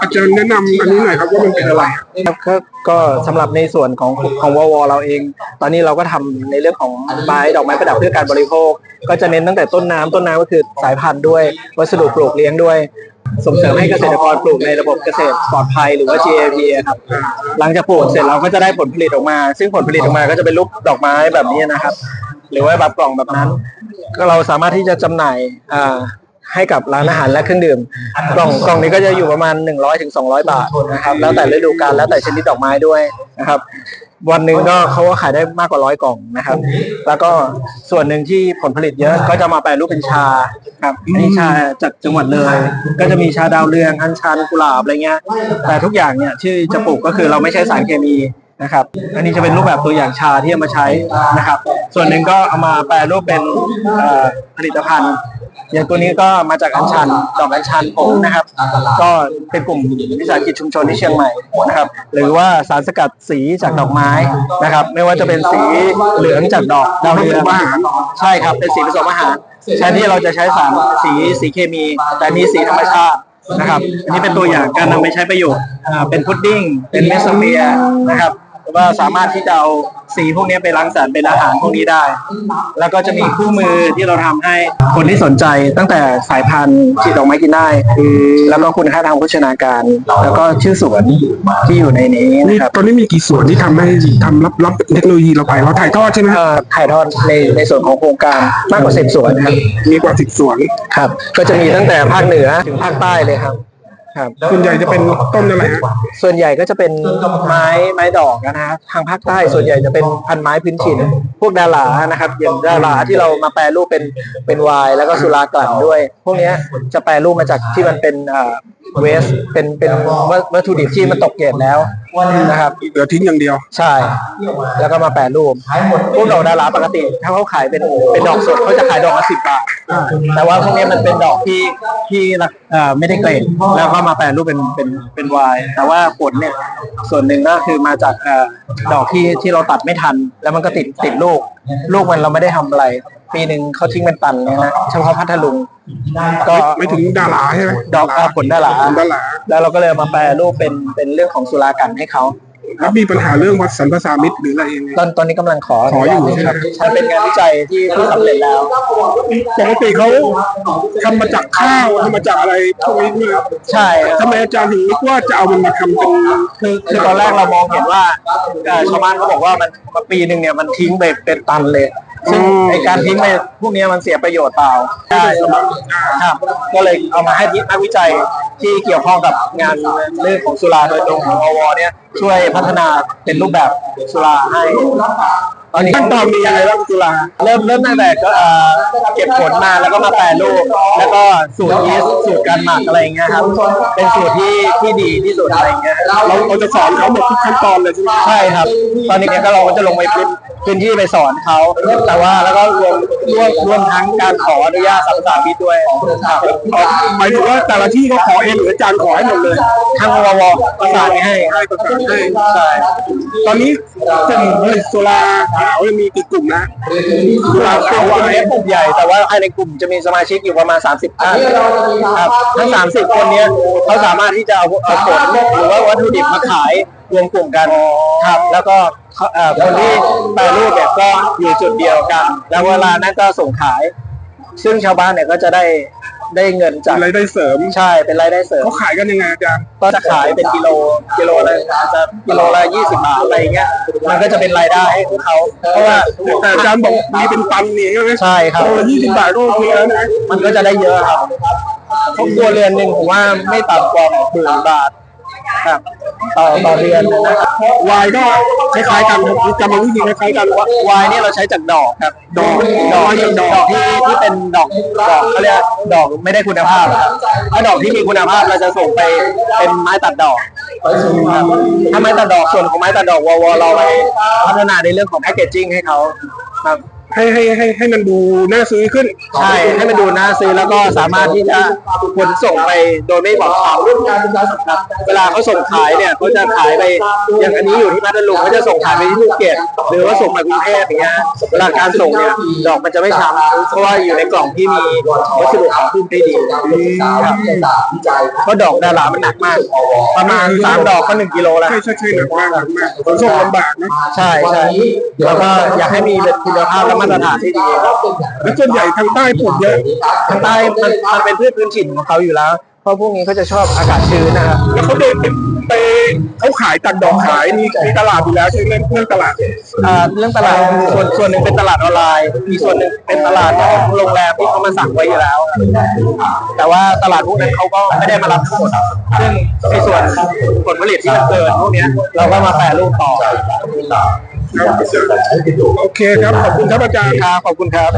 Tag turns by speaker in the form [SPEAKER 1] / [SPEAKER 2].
[SPEAKER 1] อาจารย์แนะนำอันนี้หน่อยครับว่ามันเป็นอะไร
[SPEAKER 2] ครับก็ก็สำหรับในส่วนของของววเราเอง ตอนนี้เราก็ทำในเรื่องของไม้ดอกไม้ประดับเพื่อการบริโภค ก็จะเน้นตั้งแต่ต้นน้ำต้นน้ำก็คือสายพันธุ์ด้วย วัสดุปลูกเลี้ยงด้วย ส่งเสริมให้เกษตรกรปลูกในระบบเกษตรปลอดภัยหรือว่า GAP อะครับหลังจากปลูกเสร็จเราก็จะได้ผลผลิตออกมา ซึ่งผลผลิตออกมาก็จะเป็นรูปดอกไม้แบบนี้นะครับ หรือว่าแบบกล่องแบบนั้น ก็เราสามารถที่จะจำหน่ายอ่า ให้กับร้านอาหารและเครื่องดื่ม กล่องกล่องนี้ก็จะอยู่ประมาณ100ถึง200 บาทนะครับ แล้วแต่ฤดูกาลแล้วแต่ชนิดดอกไม้ด้วยนะครับ วันหนึ่งก็เขาก็ขายได้มากกว่าร้อยกล่องนะครับ แล้วก็ส่วนหนึ่งที่ผลผลิตเยอะก็จะมาแปรรูปเป็นชาครับอันนี้ชาจากจังหวัดเลย ก็จะมีชาดาวเรืองอัญชันกุหลาบอะไรเงี้ย แต่ทุกอย่างเนี่ยที่จะปลูกก็คือเราไม่ใช้สารเคมีนะครับ อันนี้จะเป็นรูปแบบตัวอย่างชาที่เอามาใช้นะครับ ส่วนหนึ่งก็เอามาแปรรูปเป็นเอ่อผลิตภัณฑ์ อย่างตัวนี้ก็มาจากอัญชันดอกอัญชันผงนะครับ ก็เป็นกลุ่มวิสาหกิจชุมชนที่เชียงใหม่นะครับ หรือว่าสารสกัดสีจากดอกไม้นะครับ ไม่ว่าจะเป็นสีเหลืองจากดอกดาวเรืองใช่ครับ เป็นสีผสมอาหารแทนที่เราจะใช้สารสีสีเคมี แต่นี่สีธรรมชาตินะครับ อันนี้เป็นตัวอย่างการนำไปใช้ประโยชน์เป็นพุดดิ้ง เป็นเมสโซเฟียนะครับ ว่าสามารถที่จะเอาสีพวกนี้ไปรังสรรค์เป็นอาหารพวกนี้ได้ แล้วก็จะมีคู่มือที่เราทำให้คนที่สนใจตั้งแต่สายพันธุ์ที่ดอกไม้กินได้ แล้วก็คุณค่าทางโภชนาการ แล้วก็ชื่อสวนที่อยู่ในนี้
[SPEAKER 1] นี่
[SPEAKER 2] นะครับ
[SPEAKER 1] ตอนนี้มีกี่ส่วนที่ทำให้ทำรับรับเทคโนโลยีเราไปเราถ่ายทอดใช่ไหม
[SPEAKER 2] เอ่อถ่ายทอดในในส่วนของโครงการมากกว่าสิบสวนครับ
[SPEAKER 1] มีกว่าสิบส่วน
[SPEAKER 2] ครับ ก็จะมีตั้งแต่ภาคเหนือถึงภาคใต้เลยครับ ครับ
[SPEAKER 1] ส่วนใหญ่จะเป็นต้นอะไรฮะ
[SPEAKER 2] ส่วนใหญ่ก็จะเป็นไม้ไม้ดอกนะฮะทางภาคใต้ส่วนใหญ่จะเป็นพันไม้พื้นถิ่นพวกดารานะครับ อย่างดาราที่เรามาแปรรูปเป็นเป็นไวน์แล้วก็สุรากลั่นด้วย พวกเนี้ยจะแปรรูปมาจากที่มันเป็นเวสเป็นเป็นวัตวัตถุดิบที่มันตกเกรดแล้วนะครับ
[SPEAKER 1] เหลือทิ้งอย่างเดียว
[SPEAKER 2] ใช่ แล้วก็มาแปรรูปพวกดอกดาราปกติ ถ้าเขาขายเป็นเป็นดอกสดเขาจะขายดอกละสิบบาทแต่ว่าพวกนี้มันเป็นดอกที่ที่ราเอ่อไม่ได้เกรดแล้วก็มาแปรรูปเป็นเป็นเป็นไวน์แต่ว่าผลเนี่ยส่วนหนึ่งก็คือมาจากเอ่อดอกที่ที่เราตัดไม่ทัน แล้วมันก็ติดติดลูก ลูกมันเราไม่ได้ทำอะไร ปีหนึ่งเขาทิ้งเป็นตันเนี่ยนะเฉพาะพัทลุงก็
[SPEAKER 1] ไม่ถึงดาราใช่ไหม
[SPEAKER 2] ดอกอ่าผลดารา
[SPEAKER 1] ผลดารา
[SPEAKER 2] แล้วเราก็เลยเอามาแปรรูปเป็นเป็นเรื่องของสุรากันให้เขา
[SPEAKER 1] แล้วมีปัญหาเรื่องวัดสันภาษามิตรหรืออะไรยังไง
[SPEAKER 2] ตอนตอนนี้กำลังขอ
[SPEAKER 1] ขออยู่
[SPEAKER 2] ครับ ใช้เป็นงานวิจัยที่ที่สำเร็จแล้ว
[SPEAKER 1] ปกติเขาทำมาจากข้าวทำมาจากอะไรพวกนี้นี่ครับ
[SPEAKER 2] ใช่ครับ
[SPEAKER 1] ทำไมอาจารย์ถึงนึกว่าจะเอามันมาทำเป็น
[SPEAKER 2] คือคือตอนแรกเรามองเห็นว่าเอ่อชาวบ้านเขาบอกว่ามันมันปีหนึ่งเนี่ยมันทิ้งไปเป็นตันเลย ซึ่งไอการทิ้งไปพวกเนี้ยมันเสียประโยชน์เปล่าใช่ครับ ก็เลยเอามาให้ที่นักวิจัยที่เกี่ยวข้องกับงานเรื่องของสุราโดยตรงของอวเนี่ยช่วยพัฒนาเป็นรูปแบบสุราให้ตอนนี้ขั้นตอนมีอะไรบ้างสุราเริ่มเริ่มตั้งแต่ก็เอ่อเก็บผลมาแล้วก็มาแปรรูปแล้วก็สูตรยีสต์สูตรการหมักอะไรอย่างเงี้ยครับเป็นสูตรที่ที่ดีที่สุดอะไรอย่างเงี้ย
[SPEAKER 1] เราเราจะสอนเขาหมดทุกขั้นตอนเลยใช่ไหม
[SPEAKER 2] ใช่ครับ ตอนนี้เนี่ยก็เราก็จะลงไปพื้นพื้ นที่ไปสอนเขาแต่ว่าแล้วก็รวมรวมรวมทั้งการขออนุญาตสัมปทานมิตรด้วยครับ
[SPEAKER 1] หมายถึงว่าแต่ละที่เขาขอเองหรืออาจารย์ขอให้หมดเลย
[SPEAKER 2] ทางววประสานให้
[SPEAKER 1] ให้ประสานให้
[SPEAKER 2] ใช่
[SPEAKER 1] ตอนนี้กลุ่มผลิตโซลาร์ขาวมีกี่กลุ่มนะโซลาร์
[SPEAKER 2] ก
[SPEAKER 1] ขาว
[SPEAKER 2] ลุ่ม
[SPEAKER 1] อะไร
[SPEAKER 2] นี้กลุ่มใหญ่แต่ว่าภายในกลุ่มจะมีสมาชิกอยู่ประมาณ 30ท่านครับทั้ง 30 คนเนี้ยเขาสามารถที่จะเอาเอาผลหรือว่าวัตถุดิบมาขายรวมกลุ่มกันครับ แล้วก็เขาเอ่อคนที่แปรรูปเนี่ยก็อยู่จุดเดียวกัน แล้วเวลานั้นก็ส่งขาย ซึ่งชาวบ้านเนี่ยก็จะได้ได้เงินจาก
[SPEAKER 1] รายได้เสริม
[SPEAKER 2] ใช่เป็นรายได้เสริม
[SPEAKER 1] เขาขายกันยังไงอาจารย์
[SPEAKER 2] ก็จะขายเป็นกิโลกิโลละอาจจะกิโลละยี่สิบบาทอะไรอย่างเงี้ยมันก็จะเป็นรายได้ให้ของเขาเพราะว่า
[SPEAKER 1] แต่อาจารย์บอกมีเป็นตันนี่ใช่ไหม
[SPEAKER 2] ใช่ครับ
[SPEAKER 1] โลละยี่สิบบาทก็โอเคแล้วนะ
[SPEAKER 2] มันก็จะได้เยอะครับครอบครัวเรือนหนึ่งผมว่าไม่ต่ำกว่าหมื่นบาท ครับต่อต่อเดือนนะครับ
[SPEAKER 1] วายก็คล้ายๆกันครับกรรมวิธีคล้ายๆกันว่า
[SPEAKER 2] วายนี่เราใช้จากดอกครับ
[SPEAKER 1] ดอก
[SPEAKER 2] ดอกที่ดอกที่ที่เป็นดอกดอกเขาเรียกดอกไม่ได้คุณภาพครับถ้าดอกที่มีคุณภาพเราจะส่งไปเป็นไม้ตัดดอกครับถ้าไม้ตัดดอกส่วนของไม้ตัดดอกวอวเราไปพัฒนาในเรื่องของแพคเกจจิ้งให้เขาครับ
[SPEAKER 1] ให้ให้ให้ให้มันดูน่าซื้อขึ้น
[SPEAKER 2] ใช่ให้มันดูน่าซื้อแล้วก็สามารถที่จะขนส่งไปโดยไม่บอกข่าวเวลาเขาส่งขายเนี่ยเขาจะขายไปอย่างอันนี้อยู่ที่พัทลุงเขาจะส่งขายไปที่ภูเก็ตหรือว่าส่งมากรุงเทพอย่างเงี้ยเวลาการส่งเนี่ยดอกมันจะไม่ช้ำเพราะว่าอยู่ในกล่องที่มีวัสดุของพุ่มที่ดีครับเพราะดอกดารามันหนักมาก ประมาณสามดอกก็หนึ่งกิโลแล้ว
[SPEAKER 1] ใช่ใช่ใช่หนักมากหนักมากขนส่งลำบากนะ
[SPEAKER 2] ใช่ใช่แล้วก็อยากให้มีคุณภาพและมาตรฐานที่ดี
[SPEAKER 1] แล้วส่วนใหญ่ทางใต้ปลูกเยอะ
[SPEAKER 2] ทางใต้มันมันเป็นพืชพื้นถิ่นของเขาอยู่แล้ว เพราะพวกนี้เขาจะชอบอากาศชื้นนะครับ
[SPEAKER 1] แล้วเขาเดินไปเขาขายตัดดอกขายมีมีตลาดอยู่แล้วใช่ไหมเรื่องตลาด
[SPEAKER 2] อ่าเรื่องตลาดส่วนส่วนหนึ่งเป็นตลาดออนไลน์มีส่วนหนึ่งเป็นตลาดของโรงแรมที่เขามาสั่งไว้อยู่แล้ว แต่ว่าตลาดพวกนั้นเขาก็ไม่ได้มารับทั้งหมดซึ่งในส่วนผลผลิตที่มันเกินพวกเนี้ยเราก็มาแปรรูปต่อ
[SPEAKER 1] โอเคครับ ขอบคุณครับอาจารย์
[SPEAKER 2] ครับขอบคุณครับ